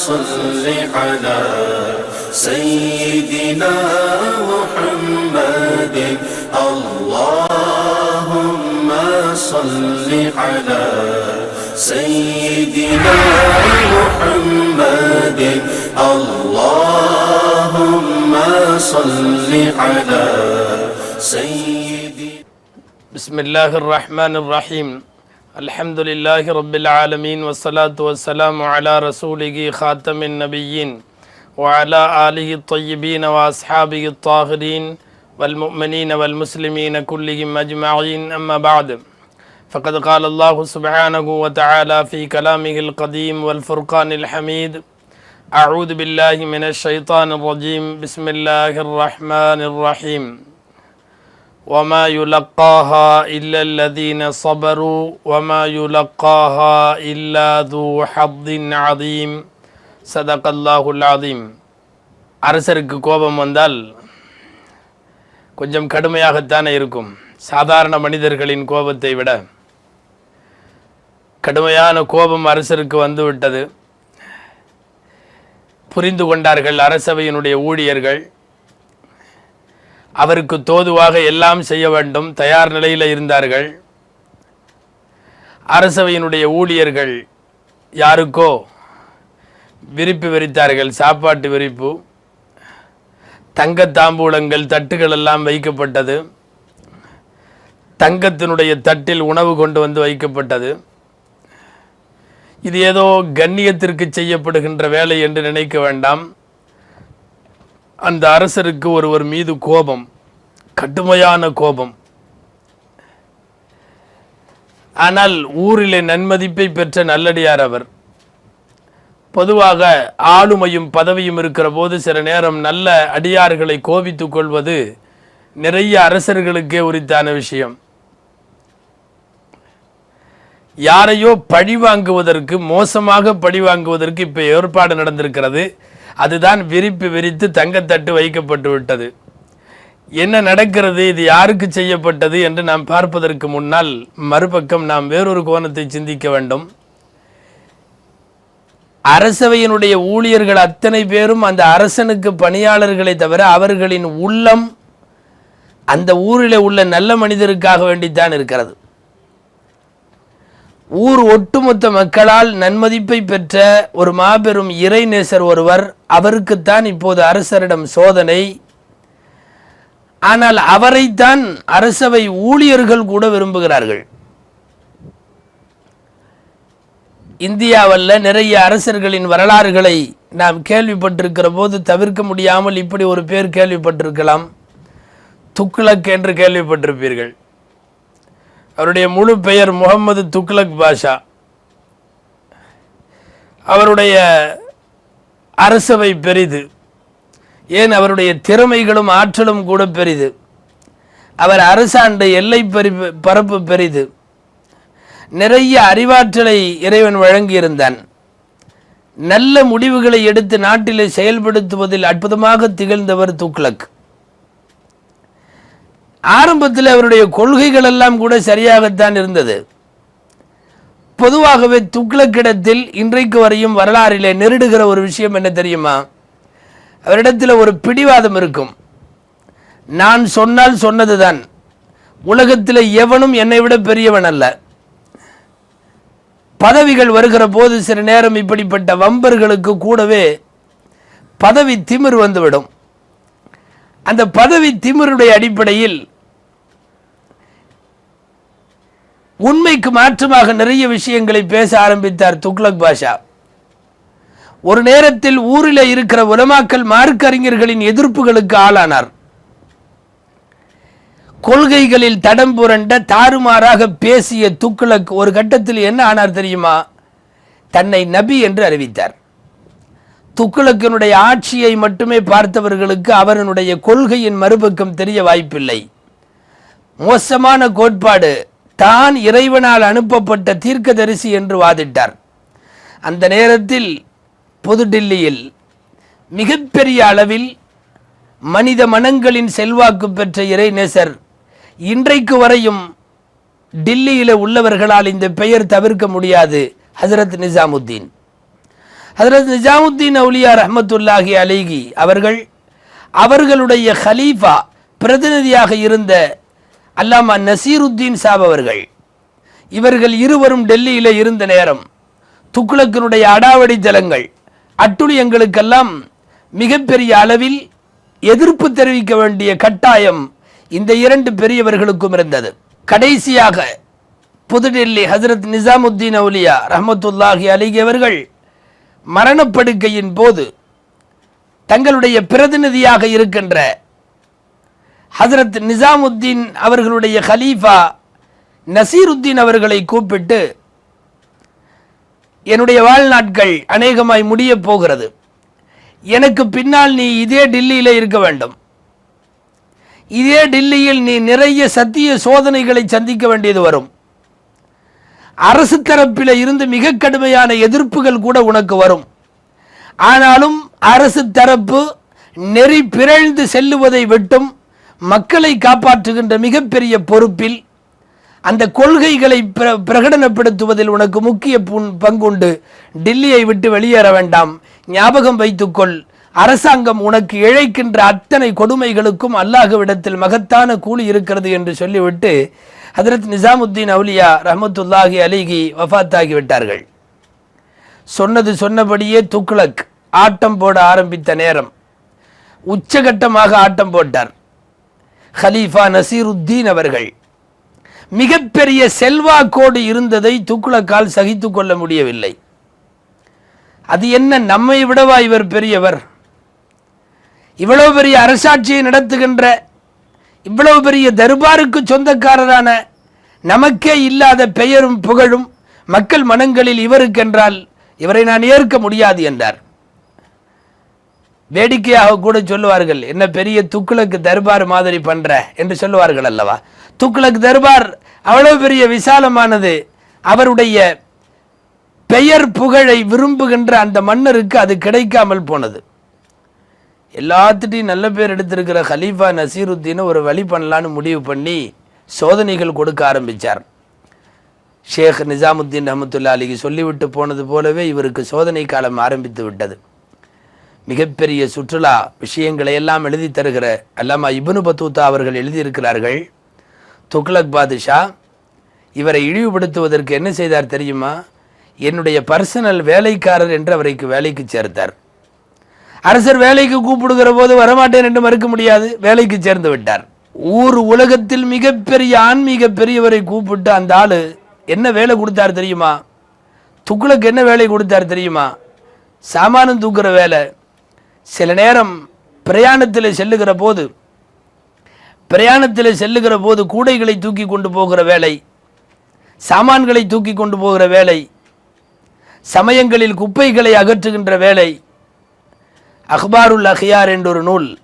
صل على سيدنا محمد. اللهم صل على سيدنا محمد. اللهم صل على سيدنا بسم الله الرحمن الرحيم. الحمد لله رب العالمين والصلاة والسلام على رسوله خاتم النبيين وعلى آله الطيبين وأصحابه الطاهرين والمؤمنين والمسلمين كلهم أجمعين أما بعد فقد قال الله سبحانه وتعالى في كلامه القديم والفرقان الحميد أعوذ بالله من الشيطان الرجيم بسم الله الرحمن الرحيم وما يلقاها إلا الذين صبروا وما يلقاها إلا ذو حظ عظيم صدق الله العظيم அரசருக்கு கோபம் வந்தால் கொஞ்சம் கடுமையாகத்தானே இருக்கும் சாதாரண மனிதர்களின் கோபத்தை விட கடுமையான கோபம் அரசருக்கு வந்துவிட்டது புரிந்து கொண்டார்கள் அரசவையினுடைய ஊழியர்கள் அவருக்கு தோதுவாக எல்லாம் செய்ய வேண்டும் தயார் நிலையில் இருந்தார்கள். அரசவையினுடைய ஊழியர்கள் யாருக்கோ விரிப்பு விரித்தார்கள் சாப்பாட்டு விரிப்பு. தங்க தாம்பூலங்கள் தட்டுகள் எல்லாம் வைக்கப்பட்டது. தங்கத்தினுடைய தட்டில் உணவு கொண்டு வந்து வைக்கப்பட்டது. இது ஏதோ கண்ணியத்திற்கு செய்யப்படுகின்ற வேலை என்று நினைக்க வேண்டாம். அந்த அரசருக்கு ஒருவர் மீது கோபம் கடுமையான கோபம். ஆனால் ஊரிலே நன்மதிப்பை பெற்ற நல்லடியார் அவர். பொதுவாக ஆளுமையும் பதவியும் இருக்கிற போது சில நேரம் நல்ல அடியார்களை கோபித்துக் கொள்வது நிறைய அரசர்களுக்கே உரித்தான விஷயம். யாரையோ பழி வாங்குவதற்கு மோசமாக பழி வாங்குவதற்கு இப்போ ஏற்பாடு நடந்திருக்கிறது. அதுதான் விரிப்பு விரித்து தங்கத்தட்டு வைக்கப்பட்டு விட்டது. என்ன நடக்கிறது? இது யாருக்கு செய்யப்பட்டது என்று நாம் பார்ப்பதற்கு முன்னால் மறுபக்கம் நாம் வேறொரு கோணத்தை சிந்திக்க வேண்டும். அரசவையினுடைய ஊழியர்கள் அத்தனை பேரும் அந்த அரசனுக்கு பணியாளர்களை தவிர அவர்களின் உள்ளம் அந்த ஊரில் உள்ள நல்ல மனிதருக்காக வேண்டித்தான் இருக்கிறது. ஊர் ஒட்டுமொத்த மக்களால் நன்மதிப்பை பெற்ற ஒரு மாபெரும் இறைநேசர் ஒருவர் அவருக்குத்தான் இப்போது அரசரிடம் சோதனை. ஆனால் அவரைத்தான் அரசவை ஊழியர்கள் கூட விரும்புகிறார்கள். இந்தியாவில் நிறைய அரசர்களின் வரலாறுகளை நாம் கேள்விப்பட்டிருக்கிற போது தவிர்க்க முடியாமல் இப்படி ஒரு பேர் கேள்விப்பட்டிருக்கலாம். துக்ளக் என்று கேள்விப்பட்டிருப்பீர்கள். அவருடைய முழு பெயர் முகமது துக்லக் பாஷா. அவருடைய அரசவை பெரிது. ஏன் அவருடைய திறமைகளும் ஆற்றலும் கூட பெரிது. அவர் அரசாண்ட எல்லை பரிப்பு பரப்பு பெரிது. நிறைய அறிவாற்றலை இறைவன் வழங்கியிருந்தான். நல்ல முடிவுகளை எடுத்து நாட்டிலே செயல்படுத்துவதில் அற்புதமாக திகழ்ந்தவர் துக்ளக். ஆரம்பத்தில் அவருடைய கொள்கைகள் எல்லாம் கூட சரியாகத்தான் இருந்தது. பொதுவாகவே துக்ளக்கிடத்தில் இன்றைக்கு வரையும் வரலாறிலே நெருடுகிற ஒரு விஷயம் என்ன தெரியுமா? அவரிடத்தில் ஒரு பிடிவாதம் இருக்கும். நான் சொன்னால் சொன்னதுதான். உலகத்தில் எவனும் என்னை விட பெரியவன் அல்ல. பதவிகள் வருகிற போது சில நேரம் இப்படிப்பட்ட வம்பர்களுக்கு கூடவே பதவி திமிர் வந்துவிடும். அந்த பதவி திமிருடைய அடிப்படையில் உண்மைக்கு மாற்றமாக நிறைய விஷயங்களை பேச ஆரம்பித்தார் துக்ளக் பாஷா. ஒரு நேரத்தில் ஊரில் இருக்கிற உலமாக்கல் மார்க்கறிஞர்களின் எதிர்ப்புகளுக்கு ஆளானார். கொள்கைகளில் தடம் புரண்ட தாறுமாறாக பேசிய துக்ளக் ஒரு கட்டத்தில் என்ன ஆனார் தெரியுமா? தன்னை நபி என்று அறிவித்தார். துக்ளக்கினுடைய ஆட்சியை மட்டுமே பார்த்தவர்களுக்கு அவரனுடைய கொள்கையின் மறுபக்கம் தெரிய வாய்ப்பில்லை. மோசமான கோட்பாடு தான் இறைவனால் அனுப்பப்பட்ட தீர்க்கதரிசி என்று வாதிட்டார். அந்த நேரத்தில் புதுடில்லியில் மிகப்பெரிய அளவில் மனித மனங்களின் செல்வாக்கு பெற்ற இறைநேசர் இன்றைக்கு வரையும் டில்லியில் உள்ளவர்களால் இந்த பெயர் தவிர்க்க முடியாது ஹசரத் நிசாமுத்தீன். ஹதரத் நிஜாமுத்தீன் அவுலியா ரஹமத்துல்லாஹி அலிகி அவர்கள் அவர்களுடைய ஹலீஃபா பிரதிநிதியாக இருந்த அல்லாமா நசீருத்தீன் சாப் அவர்கள். இவர்கள் இருவரும் டெல்லியில் இருந்த நேரம் துக்ளக்கினுடைய அடாவடி ஜலங்கள் அட்டுழியங்களுக்கெல்லாம் மிகப்பெரிய அளவில் எதிர்ப்பு தெரிவிக்க வேண்டிய கட்டாயம் இந்த இரண்டு பெரியவர்களுக்கும் இருந்தது. கடைசியாக புதுடெல்லி ஹசரத் நிசாமுத்தீன் அவுலியா ரஹமத்துல்லாஹி அலிகி அவர்கள் மரணப்படுக்கையின் போது தங்களுடைய பிரதிநிதியாக இருக்கின்ற ஹசரத் நிசாமுத்தீன் அவர்களுடைய ஹலீஃபா நசீருத்தீன் அவர்களை கூப்பிட்டு என்னுடைய வாழ்நாட்கள் அநேகமாய் முடியப் போகிறது. எனக்கு பின்னால் நீ இதே டில்லியில் இருக்க வேண்டும். இதே டில்லியில் நீ நிறைய சத்திய சோதனைகளை சந்திக்க வேண்டியது வரும். அரசு தரப்பில் இருந்து மிக கடுமையான எதிர்ப்புகள் கூட உனக்கு வரும். ஆனாலும் அரசு தரப்பு நெறி பிறழ்ந்து செல்லுவதை விட்டும் மக்களை காப்பாற்றுகின்ற மிகப்பெரிய பொறுப்பில் அந்த கொள்கைகளை பிர பிரகடனப்படுத்துவதில் உனக்கு முக்கிய பங்குண்டு. டில்லியை விட்டு வெளியேற வேண்டாம். ஞாபகம் வைத்துக்கொள் அரசாங்கம் உனக்கு இழைக்கின்ற அத்தனை கொடுமைகளுக்கும் அல்லாஹுவிடத்தில் மகத்தான கூலி இருக்கிறது என்று சொல்லிவிட்டு ஹதரத் நிசாமுத்தீன் அவுலியா ரஹமத்துல்லாஹி அலிகி வஃபாத்தாகி விட்டார்கள். சொன்னது சொன்னபடியே துக்ளக் ஆட்டம் போட ஆரம்பித்த நேரம். உச்சகட்டமாக ஆட்டம் போட்டார். ஹலீஃபா நசீருத்தீன் அவர்கள். மிகப்பெரிய செல்வாக்கோடு இருந்ததை துக்ளக்கால் சகித்து கொள்ள முடியவில்லை. அது என்ன நம்மை விடவா இவர் பெரியவர்? இவ்வளவு பெரிய அரசாட்சியை நடத்துகின்ற இவ்வளவு பெரிய தர்பாருக்கு சொந்தக்காரரான நமக்கே இல்லாத பெயரும் புகழும் மக்கள் மனங்களில் இவருக்கென்றால் இவரை நான் ஏற்க முடியாது என்றார். வேடிக்கையாக கூட சொல்லுவார்கள் என்ன பெரிய துக்குளக்கு தர்பார் மாதிரி பண்ற என்று சொல்லுவார்கள் அல்லவா? துக்குளக்கு தர்பார் அவ்வளவு பெரிய விசாலமானது அவருடைய பெயர் புகழை விரும்புகின்ற அந்த மன்னருக்கு அது கிடைக்காமல் போனது. எல்லாத்துட்டையும் நல்ல பேர் எடுத்திருக்கிற ஹலீஃபா நசீருத்தீனை ஒரு வழி பண்ணலான்னு முடிவு பண்ணி சோதனைகள் கொடுக்க ஆரம்பித்தார் ஷேக் நிசாமுத்தீன் அஹமத்துல்லா அலிக்கு சொல்லிவிட்டு போனது போலவே இவருக்கு சோதனை காலம் ஆரம்பித்து விட்டது. மிகப்பெரிய சுற்றுலா விஷயங்களை எல்லாம் எழுதி தருகிற அல்லாமா இபுனு பத்தூத்தா அவர்கள் எழுதியிருக்கிறார்கள். துக்ளக் பாதுஷா இவரை இழிவுபடுத்துவதற்கு என்ன செய்தார் தெரியுமா? என்னுடைய பர்சனல் வேலைக்காரர் என்று அவரைக்கு வேலைக்கு சேர்த்தார். அரசர் வேலைக்கு கூப்பிடுகிற போது வரமாட்டேன் என்று மறுக்க முடியாது. வேலைக்கு சேர்ந்து விட்டார். ஊர் உலகத்தில் மிகப்பெரிய ஆன்மீக பெரியவரை கூப்பிட்டு அந்த ஆள் என்ன வேலை கொடுத்தார் தெரியுமா? துக்குளுக்கு என்ன வேலை கொடுத்தார் தெரியுமா? சாமானம் தூக்குற வேலை. சில நேரம் பிரயாணத்தில் செல்லுகிற போது பிரயாணத்தில் செல்லுகிற போது கூடைகளை தூக்கி கொண்டு போகிற வேலை சாமான்களை தூக்கி கொண்டு போகிற வேலை சமயங்களில் குப்பைகளை அகற்றுகின்ற வேலை அக்பாருல் அஹியார் என்ற ஒரு நூல்.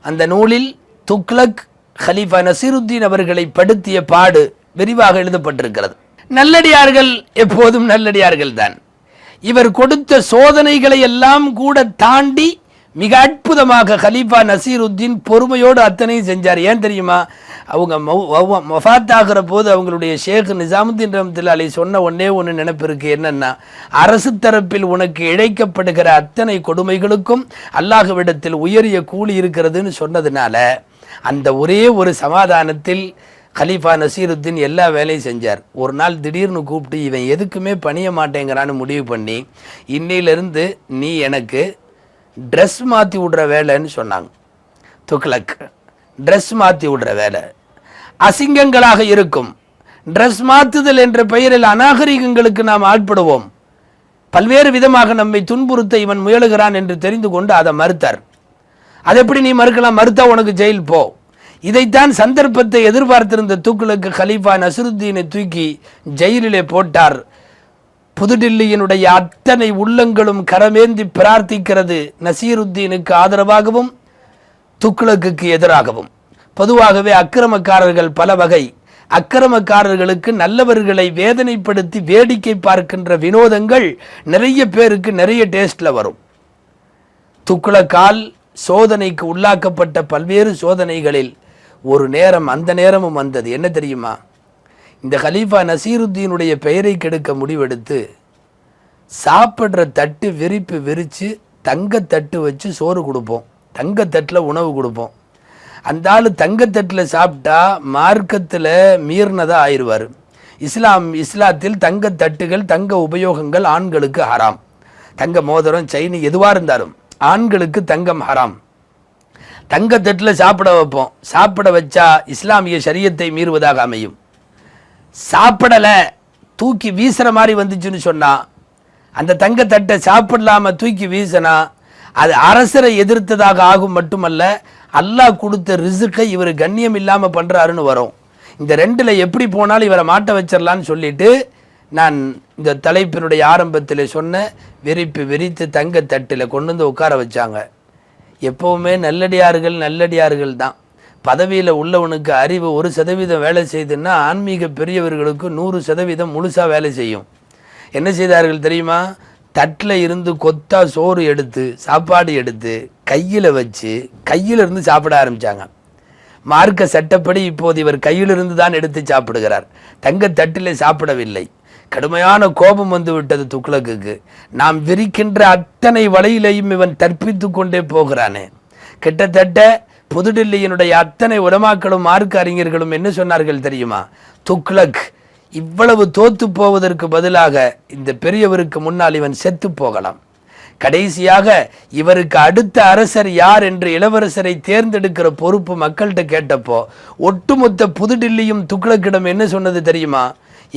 அந்த நூலில் துக்லக் ஹலீஃபா நசீருத்தீன் அவர்களை படுத்திய பாடு விரிவாக எழுதப்பட்டிருக்கிறது. நல்லடியார்கள் எப்போதும் நல்லடியார்கள் தான் இவர் கொடுத்த சோதனைகளை எல்லாம் கூட தாண்டி மிக அற்புதமாக ஹலீஃபா நசீருத்தீன் பொறுமையோடு அத்தனையும் செஞ்சார். ஏன் தெரியுமா? அவங்க மொஃபாத் ஆகிற போது அவங்களுடைய ஷேக் நிசாமுத்தீன் ரஹமத்துல்லா அலி சொன்ன ஒன்றே ஒன்று நினைப்பிருக்கு. என்னன்னா அரசு தரப்பில் உனக்கு இழைக்கப்படுகிற அத்தனை கொடுமைகளுக்கும் அல்லாஹ்விடத்தில் உயரிய கூலி இருக்கிறதுன்னு சொன்னதுனால அந்த ஒரே ஒரு சமாதானத்தில் கலீஃபா நசீருத்தீன் எல்லா வேலையும் செஞ்சார். ஒரு நாள் திடீர்னு கூப்பிட்டு இவன் எதுக்குமே பணிய மாட்டேங்கிறான்னு முடிவு பண்ணி இன்னையிலிருந்து நீ எனக்கு ட்ரெஸ் மாற்றி விடுற வேலைன்னு சொன்னாங்க. துக்ளக். ட்ரெஸ் மாற்றி விடுற வேலை. அசிங்கங்களாக இருக்கும். ட்ரெஸ் மாற்றுதல் என்ற பெயரில் அநாகரிகங்களுக்கு நாம் ஆட்படுவோம். பல்வேறு விதமாக நம்மை துன்புறுத்த இவன் முயலுகிறான் என்று தெரிந்து கொண்டு அதை மறுத்தார். அதை எப்படி நீ மறுக்கலாம்? மறுத்தா உனக்கு ஜெயில் போ. இதைத்தான் சந்தர்ப்பத்தை எதிர்பார்த்திருந்த தூக்குலுக்கு கலீஃபா நசருத்தீனை தூக்கி ஜெயிலிலே போட்டார். புதுடில்லியினுடைய அத்தனை உள்ளங்களும் கரமேந்தி பிரார்த்திக்கிறது நசீருத்தீனுக்கு ஆதரவாகவும் துக்ளக்குக்கு எதிராகவும். பொதுவாகவே அக்கிரமக்காரர்கள் பல வகை. அக்கிரமக்காரர்களுக்கு நல்லவர்களை வேதனைப்படுத்தி வேடிக்கை பார்க்கின்ற வினோதங்கள் நிறைய பேருக்கு நிறைய டேஸ்டில் வரும். துக்ளக்கால் சோதனைக்கு உள்ளாக்கப்பட்ட பல்வேறு சோதனைகளில் ஒரு நேரம் அந்த நேரமும் வந்தது. என்ன தெரியுமா? இந்த ஹலீஃபா நசீருத்தீனுடைய பெயரை கெடுக்க முடிவெடுத்து சாப்பிட்ற தட்டு விரிப்பு விரித்து தங்கத்தட்டு வச்சு சோறு கொடுப்போம். தங்கத்தட்டில் உணவு கொடுப்போம். அந்த ஆள் தங்கத்தட்டில் சாப்பிட்டா மார்க்கத்தில் மீறினதாக ஆயிடுவார். இஸ்லாம் இஸ்லாத்தில் தங்கத்தட்டுகள் தங்க உபயோகங்கள் ஆண்களுக்கு ஹராம். தங்க மோதிரம் செயின் எதுவாக இருந்தாலும் ஆண்களுக்கு தங்கம் ஹராம். தங்கத்தட்டில் சாப்பிட வைப்போம். சாப்பிட வச்சா இஸ்லாமிய சரியத்தை மீறுவதாக அமையும். சாப்பிடலை தூக்கி வீசுகிற மாதிரி வந்துச்சுன்னு சொன்னால் அந்த தங்கத்தட்டை சாப்பிடலாமல் தூக்கி வீசினா அது அரசரை எதிர்த்ததாக ஆகும் மட்டுமல்ல அல்லாஹ் கொடுத்த ரிசுக்கை இவர் கண்ணியம் இல்லாமல் பண்ணுறாருன்னு வரும். இந்த ரெண்டில் எப்படி போனாலும் இவரை மாட்ட வச்சிடலான்னு சொல்லிட்டு நான் இந்த தலைப்பினுடைய ஆரம்பத்தில் சொன்ன விரிப்பு வெறித்து தங்கத்தட்டில் கொண்டு வந்து உட்கார வச்சாங்க. எப்போவுமே நல்லடியார்கள் நல்லடியார்கள் தான். பதவியில் உள்ளவனுக்கு அறிவு ஒரு சதவீதம் வேலை செய்துன்னா ஆன்மீக பெரியவர்களுக்கு நூறு சதவீதம் முழுசாக வேலை செய்யும். என்ன செய்தார்கள் தெரியுமா? தட்டில் இருந்து கொத்தா சோறு எடுத்து சாப்பாடு எடுத்து கையில் வச்சு கையில் இருந்து சாப்பிட ஆரம்பித்தாங்க மார்க்க சட்டப்படி இப்போது இவர் கையிலிருந்து தான் எடுத்து சாப்பிடுகிறார். தங்க தட்டிலே சாப்பிடவில்லை. கடுமையான கோபம் வந்து விட்டது துக்ளக்குக்கு. நாம் விரிக்கின்ற அத்தனை வலையிலையும் இவன் தற்பித்து கொண்டே போகிறானே. கிட்டத்தட்ட புதுடில்லியினுடைய அத்தனை உலமாக்களும் மார்க்க அறிஞர்களும் என்ன சொன்னார்கள் தெரியுமா? துக்ளக் இவ்வளவு தோத்து போவதற்கு பதிலாக இந்த பெரியவருக்கு முன்னால் இவன் செத்து போகலாம். கடைசியாக இவருக்கு அடுத்த அரசர் யார் என்று இளவரசரை தேர்ந்தெடுக்கிற பொறுப்பு மக்கள்கிட்ட கேட்டப்போ ஒட்டுமொத்த புதுடில்லியும் துக்ளக்கிடம் என்ன சொன்னது தெரியுமா?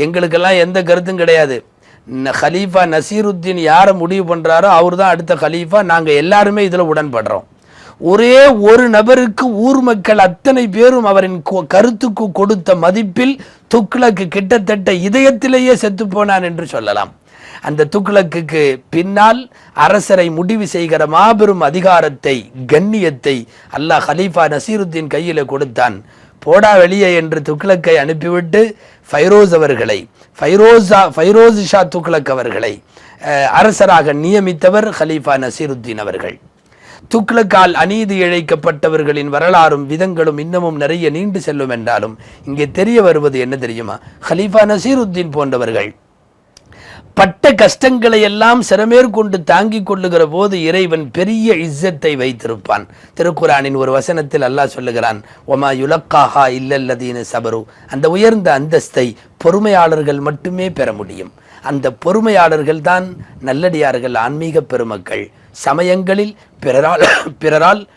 எங்களுக்கெல்லாம் எந்த கருத்தும் கிடையாது. ஹலீஃபா நசீருத்தீன் யாரை முடிவு பண்ணுறாரோ அவர் தான் அடுத்த ஹலீஃபா. நாங்கள் எல்லாருமே இதில் உடன்படுறோம். ஒரே ஒரு நபருக்கு ஊர் மக்கள் அத்தனை பேரும் அவரின் கருத்துக்கு கொடுத்த மதிப்பில் துக்ளக்கு கிட்டத்தட்ட இதயத்திலேயே செத்து போனான் என்று சொல்லலாம். அந்த துக்ளக்குக்கு பின்னால் அரசரை முடிவு செய்கிற மாபெரும் அதிகாரத்தை கண்ணியத்தை அல்லாஹ் ஹலீஃபா நசீருத்தீன் கையில் கொடுத்தான். போடா வெளியே என்று துக்ளக்கை அனுப்பிவிட்டு ஃபைரோஸ் அவர்களை ஃபைரோஸா ஃபைரோஸ் ஷா துக்ளக் அவர்களை அஹ், அரசராக நியமித்தவர் ஹலீஃபா நசீருத்தீன் அவர்கள். துக்ளக்கால் அநீதி இழைக்கப்பட்டவர்களின் வரலாறும் விதங்களும் இன்னமும் நிறைய நீண்டு செல்லும் என்றாலும் இங்கே தெரிய வருவது என்ன தெரியுமா? ஹலீஃபா நசீருத்தீன் போன்றவர்கள் பட்ட கஷ்டங்களை எல்லாம் சிரமேற்கொண்டு தாங்கிக் கொள்ளுகிற போது இறைவன் பெரிய இஸ்ஸத்தை வைத்திருப்பான். திருக்குறானின் ஒரு வசனத்தில் அல்லாஹ் சொல்லுகிறான் ஒமா யுலக்காஹா இல்லல்லதீன சபரு. அந்த உயர்ந்த அந்தஸ்தை பொறுமையாளர்கள் மட்டுமே பெற முடியும். அந்த பொறுமையாளர்கள் தான் நல்லடியார்கள் ஆன்மீக பெருமக்கள். சமயங்களில் பிறரால் பிறரால்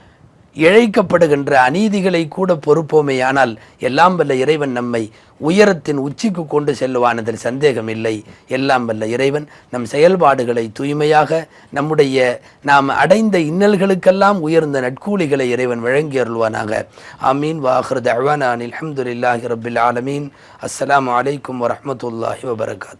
இழைக்கப்படுகின்ற அநீதிகளை கூட பொறுப்போமேயானால் எல்லாம் வல்ல இறைவன் நம்மை உயரத்தின் உச்சிக்கு கொண்டு செல்லுவான் அதில் சந்தேகம் இல்லை எல்லாம் வல்ல இறைவன் நம் செயல்பாடுகளை தூய்மையாக நம்முடைய நாம் அடைந்த இன்னல்களுக்கெல்லாம் உயர்ந்த நட்கூலிகளை இறைவன் வழங்கி அருள்வானாக. ஆமீன். வாஹ்ரத் அஹ்வானில் அஹமதுல்லாஹி ரபில் ஆலமீன். அஸ்லாம் வலைக்கம் வரமத்துல்லாஹி வபரகாத்.